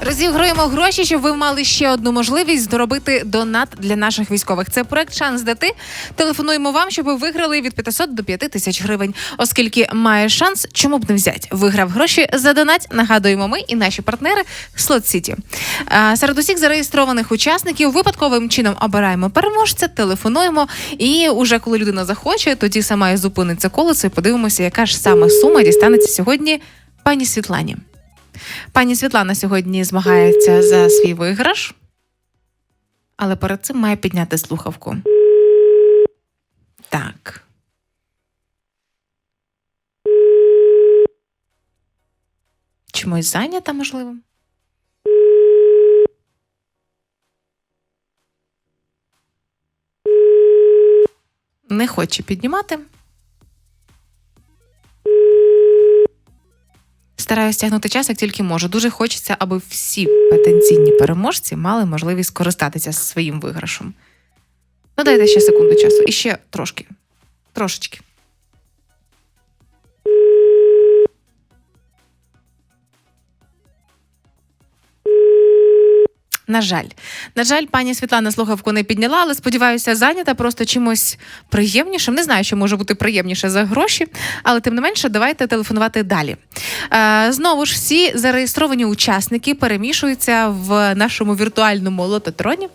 Розігруємо гроші, щоб ви мали ще одну можливість доробити донат для наших військових. Це проект Шанс дати. Телефонуємо вам, щоб ви виграли від 500 до 5 тисяч гривень. Оскільки маєш шанс, чому б не взяти? Виграв гроші за донат. Нагадуємо, ми і наші партнери Слот Сіті. Серед усіх зареєстрованих учасників випадковим чином обираємо переможця, телефонуємо. І уже коли людина захоче, тоді сама і зупиниться колесо і подивимося, яка ж саме сума дістанеться сьогодні пані Світлані. Пані Світлана сьогодні змагається за свій виграш, але перед цим має підняти слухавку. Так. Чомусь зайнята, можливо. Не хоче піднімати. Стараюсь тягнути час, як тільки можу. Дуже хочеться, аби всі потенційні переможці мали можливість скористатися своїм виграшем. Ну, дайте ще секунду часу. І ще трошки. Трошечки. На жаль, на жаль, пані Світлана слухавку не підняла, але сподіваюся, зайнята просто чимось приємнішим. Не знаю, що може бути приємніше за гроші, але тим не менше, давайте телефонувати далі. Е, знову ж всі зареєстровані учасники перемішуються в нашому віртуальному лототроні.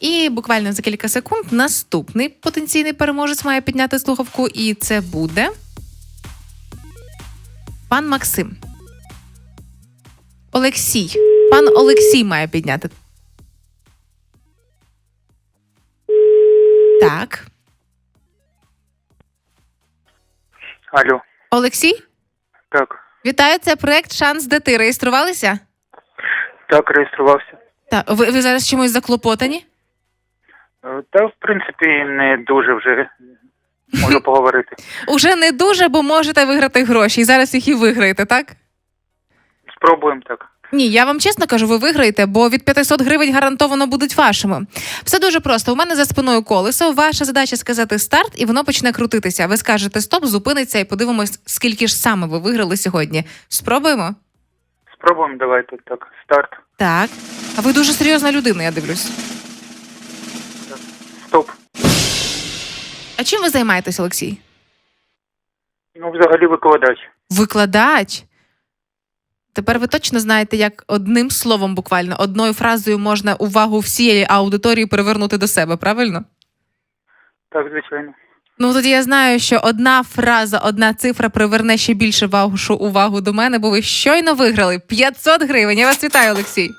І буквально за кілька секунд наступний потенційний переможець має підняти слухавку, і це буде пан Максим. Олексій. Пан Олексій має підняти. Так. Алло, Олексій, так, вітаю, це проект Шанс де ти. Реєструвалися? так, реєструвався. Так. Ви, ви зараз чимось заклопотані? Е, Та, в принципі, не дуже вже можу поговорити. Уже не дуже, бо можете виграти гроші. І зараз їх і виграєте, так? Спробуємо так. Ні, я вам чесно кажу, ви виграєте, бо від 500 гривень гарантовано будуть вашими. Все дуже просто. У мене за спиною колесо. Ваша задача сказати старт, і воно почне крутитися. Ви скажете стоп, зупиниться, і подивимось, скільки ж саме ви виграли сьогодні. Спробуємо? Спробуємо, давайте так. Старт. Так. А ви дуже серйозна людина, я дивлюсь. Стоп. А чим ви займаєтесь, Олексій? Ну, взагалі викладач. Викладач. Тепер ви точно знаєте, як одним словом, буквально одною фразою можна увагу всієї аудиторії привернути до себе, правильно? Так, звичайно. Ну тоді я знаю, що одна фраза, одна цифра приверне ще більше вашу увагу до мене, бо ви щойно виграли 500 гривень. Я вас вітаю, Олексій.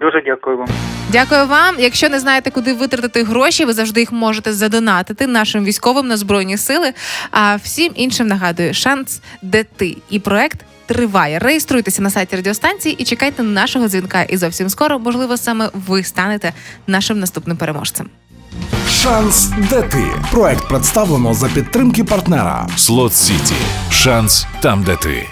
Дуже дякую вам. Дякую вам. Якщо не знаєте, куди витратити гроші, ви завжди їх можете задонатити нашим військовим на збройні сили. А всім іншим нагадую, шанс де ти і проект. Триває. Реєструйтеся на сайті радіостанції і чекайте нашого дзвінка. І зовсім скоро, можливо, саме ви станете нашим наступним переможцем. Шанс де ти. Проект представлено за підтримки партнера. Слот Сіті. Шанс там, де ти.